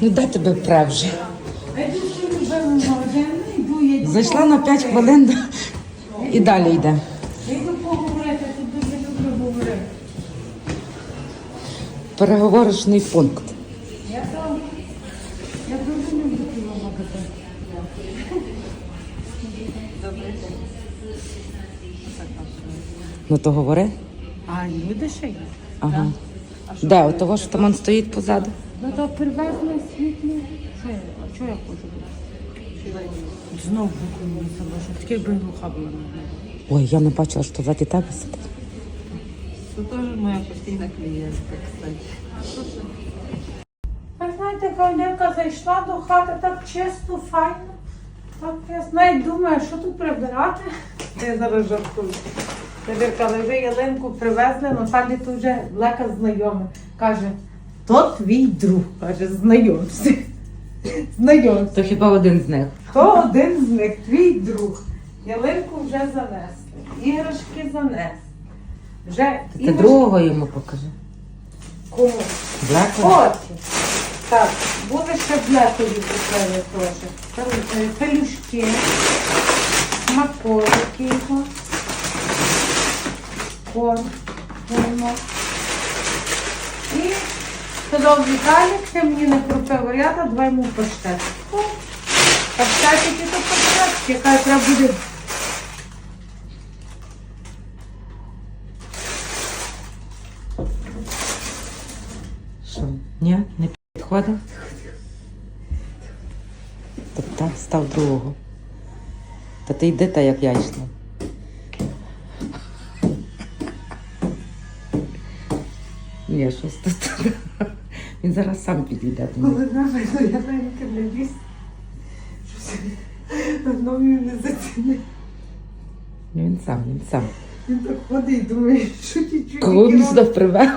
Ну де тебе пре вже? Зайшла на 5 хвилин і далі йде. Я йду поговорити, тут дуже люблю говорити. Переговорочний пункт. Я там, я дуже люблю магазин. Ну то говори. А люди ще є? Ага. Де? У того, що там стоїть позаду? Ну то привезли світло. Що я, а що я хочу? Знову виконується ваша. Таке би глуха була. Ой, я не бачила, що ззаді тебе сидить. Це теж моя постійна клієнтка, кстати. Ви знаєте, кавалерка зайшла до хати так чисто, файно. Так я навіть думаю, що тут прибирати. Я зараз жартую. Кавалерка, але ви ялинку привезли, Наталі то вже лека знайома. Каже, то твій друг. Каже, знайомся. Знайомся. То хіба один з них? То один з них, твій друг. Ялинку вже занесли, іграшки занесли. Вже Ти іграшки другого йому покажи. кому? Блеку? Так, буде ще блекові купили теж. Е, Пелюшки, смаколики його, корм, кормо. І сказав Віталік, ти мені не купив варіата, давай йому паштет. О, Паштетики то паштетики, яка треба буде. Що? Ні? Не підходить? Тобто став другого. Та ти йди та як я Ні, щось тут. Він зараз сам підійде до мене. Коли навіть я навіть не ліз, щось він не зацінив. Ну, Він сам, він сам. Він так ходить і думає, що ті чуть Кого він сюди привев?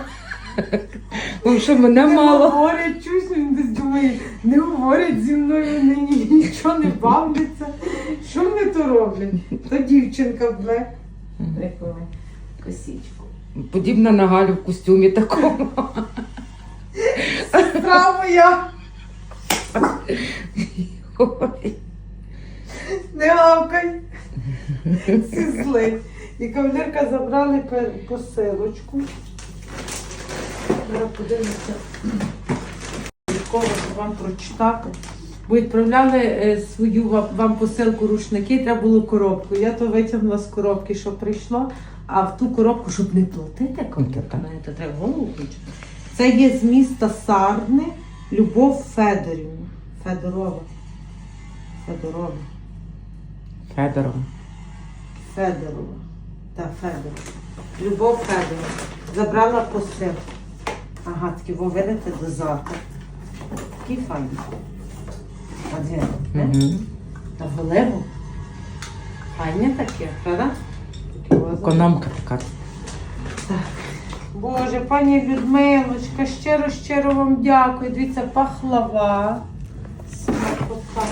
Вам що мене мало? Говорять, чусь, він десь думає, не говорять зі мною, ні- нічого не бавляться. Що вони то роблять? То дівчинка блек. Таку косічку. Подібна на Галю в костюмі такому. Сестра моя, Ой. не гавкай. Всі зли. І кавалерка забрали посилочку. Зараз подивимося. Кого вам прочитати. Бо відправляли е, свою вам, вам посилку рушники, треба було коробку. Я то витягнула з коробки, що прийшло, а в ту коробку, щоб не платити, так. знаєте, треба голову включити. Це є з міста Сарни Любов Федорівна. Федорова. Федорова. Федорова. Федорова. Та Федорова. Любов Федорова. Забрала посилку. Ага, такі во видите дозатор. Такий файний. Один. не? Угу. Та голебу. Файне таке, правда? Економка така. Боже, пані Людмилочка, щиро, щиро вам дякую. Дивіться, пахлава. Смакота.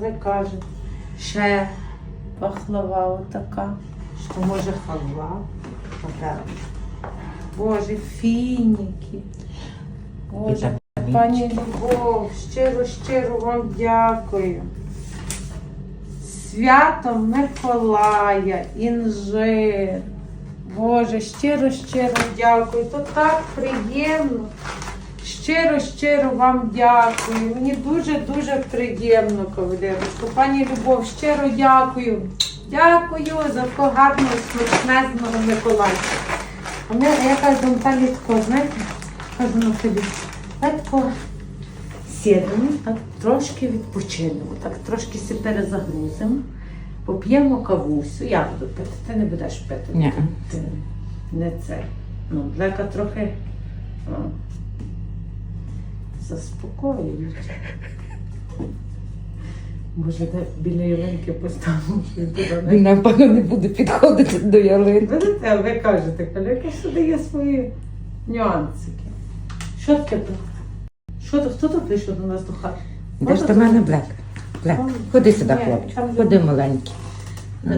Ви кажете. Ще пахлава отака. Що може халва? Боже, фініки. Боже, пані Любов, щиро, щиро вам дякую. Святом Миколая, інжир. Боже, щиро, щиро дякую. То так приємно. Щиро, щиро вам дякую. Мені дуже-дуже приємно, кавалерочко. Пані Любов, щиро дякую. Дякую за такого гарного, смачнезного Миколая. А ми, а я кажу Наталі знаєте, кажу так тако сідемо, так трошки відпочинемо, так трошки се перезагрузимо, поп'ємо кавусю. Я буду пити, ти не будеш пити. Ні. Ти не це. Ну, блека трохи о, заспокоюють. Може, де біля ялинки поставимо туди, Він, напевно, не буде підходити до ялинки. Видите, а ви кажете, коляка сюди є свої нюансики. Що таке? Що то, хто то прийшов до нас до хати? Йдеш Хто до мене, Блек. Блек, ходи сюди, Ні, хлопчик. там Ходи маленький.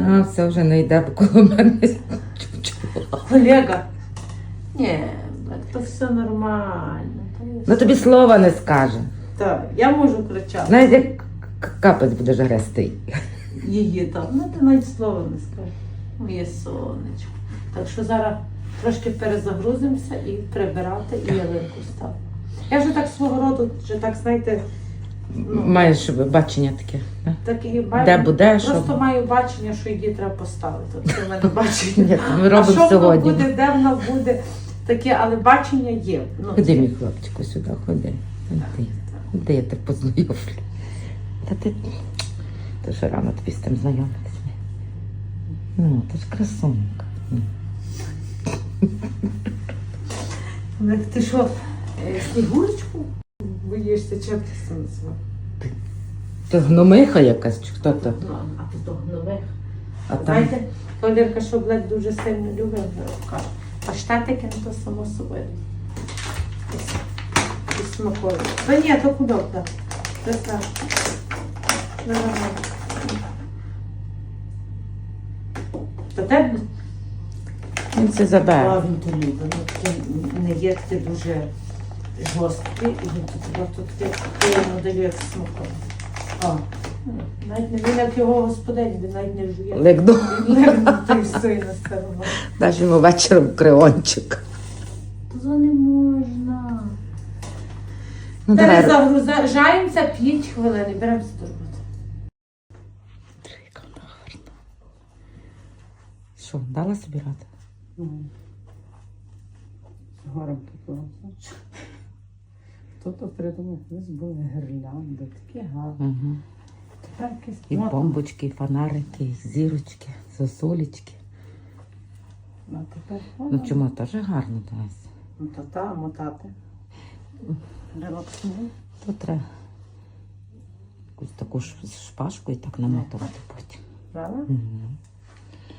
А, все вже не йде бо коло мене. Колега. Ні, то все нормально. То є Ну тобі слова не скаже. Так, я можу кричати. Навіть як к- капець будеш грести. Її там. Ну ти навіть слова не скажеш. Моє сонечко. Так що зараз трошки перезагрузимося і прибирати, і ялинку ставити. Я вже так свого роду, вже так, знаєте, ну, Маєш бачення таке. да? так і. Де буде, Просто що? маю бачення, що її треба поставити. Це в мене бачення. Ні, ми а робимо що сьогодні. воно буде, де воно буде, таке, але бачення є. Ну, Ходи, мій хлопчику, сюди, ходи. Ходи. Де я тебе познайомлю? Та ти, ж рано тобі з тим знайомитися. Ну, ти ж красунка. Ну, Ти що, снігурочку боїшся, чим ти це? Ти гномиха якась, чи хто то? Ну, а ти до гнових. А там Знаєте, Колірка, що Блек дуже сильно любить, каже, паштетики, ну то само собою. І- І смакує. Та ні, то кудок, так. Це страшно. Не нормально. Та те він це забере. А, він то любить. Ну, таке не є таке дуже жорсткий, і він тут дає як смакує. А, ну, навіть не він як його господиня, він навіть не жує. Легну. Ти сина старого. Даш йому вечором криончик. То не можна. Ну, давай. Перезагружаємося 5 хвилин і беремося до роботи. Яка вона гарна. Що, дала собі раду? З горем Хто-то придумав, колись були гірлянди, такі гарні. Угу. Тепер якісь І бомбочки, і фонарики, і зірочки, сосулечки. А тепер Ну чому теж гарно десь. Ну, та та, мотати. Релаксуй. То треба якусь таку ш- шпажку і так намотувати потім. Правда? Мгм.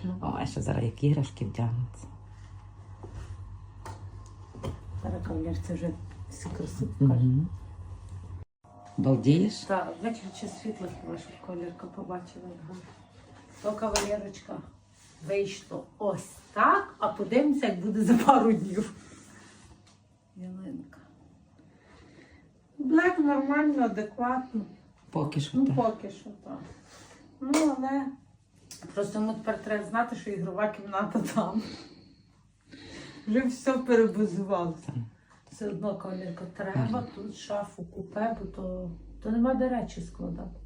Ну. О, а ще зараз як іграшки вдягнуться. Зараз кавалерці вже красиво. Угу. Балдієш? Так, виключи світло, хіба щоб колірка побачила. гарно. То кавалерочка вийшло ось так, а подивимося, як буде за пару днів. Ялинка. Блек нормально, адекватно. Поки що Ну, так. поки що так. Ну, але просто йому тепер треба знати, що ігрова кімната там. Вже все перебазувалося. Все одно, кавалерка, треба тут шафу купе, бо то, то нема де речі складати.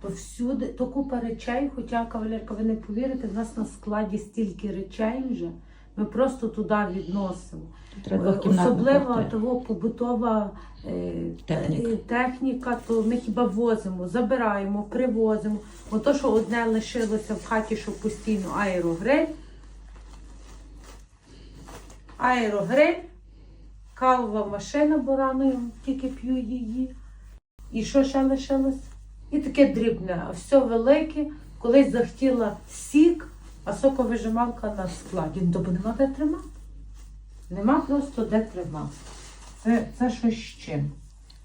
То всюди, то купа речей, хоча кавалерка, ви не повірите, в нас на складі стільки речей вже. Ми просто туди відносимо. Треба Особливо того побутова е, Техніка. е, техніка, то ми хіба возимо, забираємо, привозимо. Ото, що одне лишилося в хаті, що постійно аерогриль. Аерогриль, кавова машина, бо рано я тільки п'ю її. І що ще лишилось? І таке дрібне, а все велике. Колись захотіла сік, а соковижималка на складі. Ну, то нема де тримати. Нема просто де тримати. Це, це щось з чим.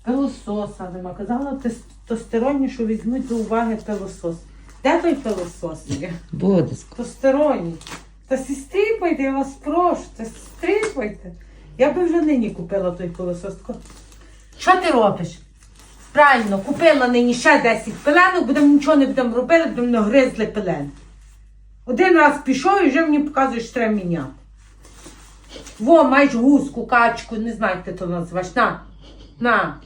Пилососа нема. Казала тестостеронні, що візьмуть до уваги пилосос. Де той пилосос є? Буде. Тестостеронні. Та сістріпайте, я вас прошу, та сістріпайте. Я би вже нині купила той пилосос. Що ти робиш? Правильно, купила нині ще 10 пеленок, будемо нічого не будемо робити, будемо нагризли пелен. Один раз пішов і вже мені показуєш, що треба міняти. Во, маєш гуску, качку, не знаю, як ти то називаєш. На, на.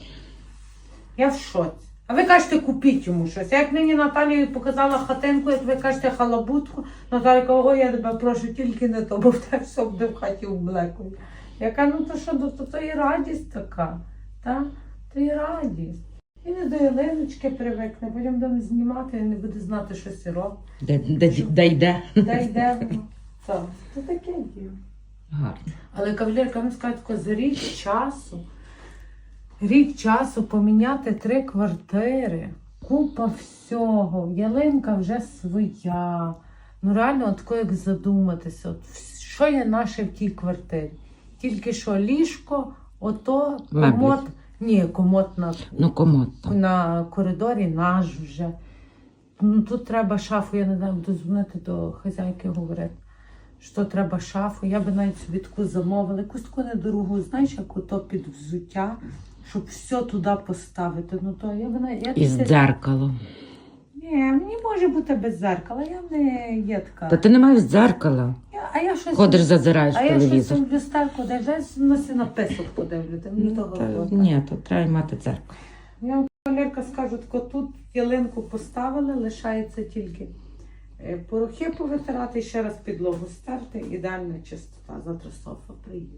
Я в шоці. А ви кажете, купіть йому щось. Як нині Наталії показала хатинку, як ви кажете, халабутку, Наталя каже, я тебе прошу, тільки не то, бо в тебе все буде в хаті облекою. Я кажу, ну то що, ну, то, то і радість така. Та? То і радість. І не до ялиночки привикне, потім будемо знімати і не буде знати, що сироп. Де, де, де йде? Де йде воно. Так, то таке діло. Гарно. Але кавалерка, вам скажу, тако, за рік часу, рік часу поміняти три квартири, купа всього, ялинка вже своя. Ну реально, от тако, як задуматися, от, що є наше в тій квартирі? Тільки що ліжко, ото Меблі. комод. Ні, комод на, Ну, комод там. на коридорі наш вже. Ну, тут треба шафу, я не знаю, буду дзвонити до хазяйки говорити. що треба шафу. Я би навіть собі таку замовила, якусь таку недорогу, знаєш, як ото під взуття, щоб все туди поставити. Ну то я би навіть. Я Із таке- дзеркалом. Ні, мені може бути без зеркала, я не є така. Та ти не маєш дзеркала. А я щось. Ходиш, зазираєш а я щось телевізор. в люстерку дивлюсь, на си написок подивлю. Мені того Та, ні, то треба мати дзеркало. Я вам Валерка скажу, тако тут ялинку поставили, лишається тільки е, порохи повитирати і ще раз підлогу стерти. Ідеальна чистота. Завтра Софа приїде.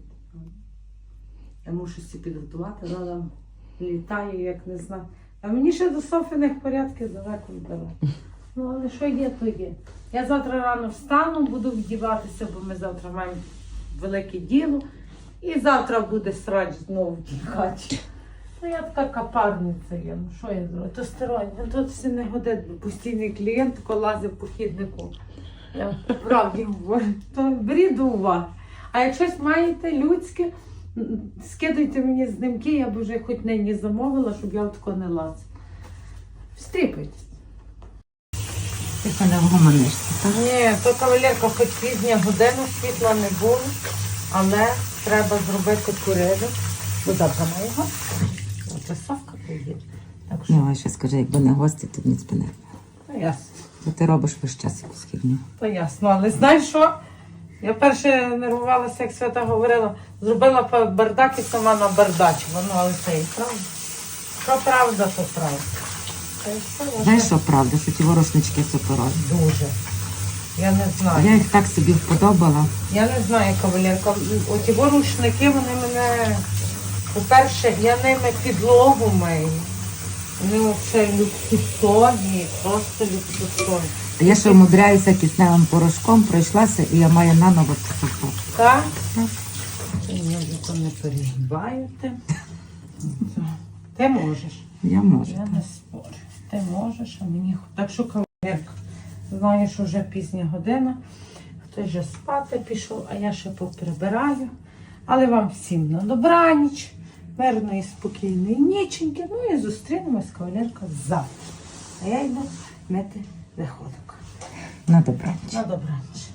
Я мушу всі підготувати, вона літає, як не знаю. А мені ще до Софіних порядків далеко далеко. Ну, але що є, то є. Я завтра рано встану, буду вдіватися, бо ми завтра маємо велике діло. І завтра буде срач знову в. Ну, я така капарниця є, ну що я зроблю? То стероні, тут всі не годить, постійний клієнт тако лазив по хіднику. Я правді говорю, то беріть до уваги. А якщо маєте людське, м, скидуйте мені знімки, я б вже хоч нині замовила, щоб я тако не лазила. Встріпайтесь. Ти не вгомонишся, так? Ні, то кавалерка хоч пізня година, світла не було, але треба зробити бо завтра має гості. Оце Савка. Так що, Ну, а ще скажи, якби не гості, то ніц би не. ну, ясно. Бо ти робиш весь час якусь херню. То ясно, але знаєш що? Я перше нервувалася, як свята говорила, зробила бардак і сама на бардачила. Ну, але це і правда. Що правда, то правда. Я Знаєш, що правда, що ті ворошнички суперові. Дуже. Я не знаю. Я їх так собі вподобала. Я не знаю, кавалерка. Оті рушники, вони мене, по-перше, я ними підлогу мию. Вони взагалі люксові, просто люксові. А я ще вмудряюся кисневим порошком, пройшлася і я маю наново чистоту. Так? Так. Ви то не перегибаєте. Ти можеш. Я можу. Я не спорю. Ти можеш, а мені Так що кавалерка. Знаю, що вже пізня година. Хтось вже спати пішов, а я ще поприбираю. Але вам всім на добраніч, мирної, спокійної ніченьки. Ну і зустрінемось кавалерка завтра. А я йду мити виходок. На добраніч. На добраніч.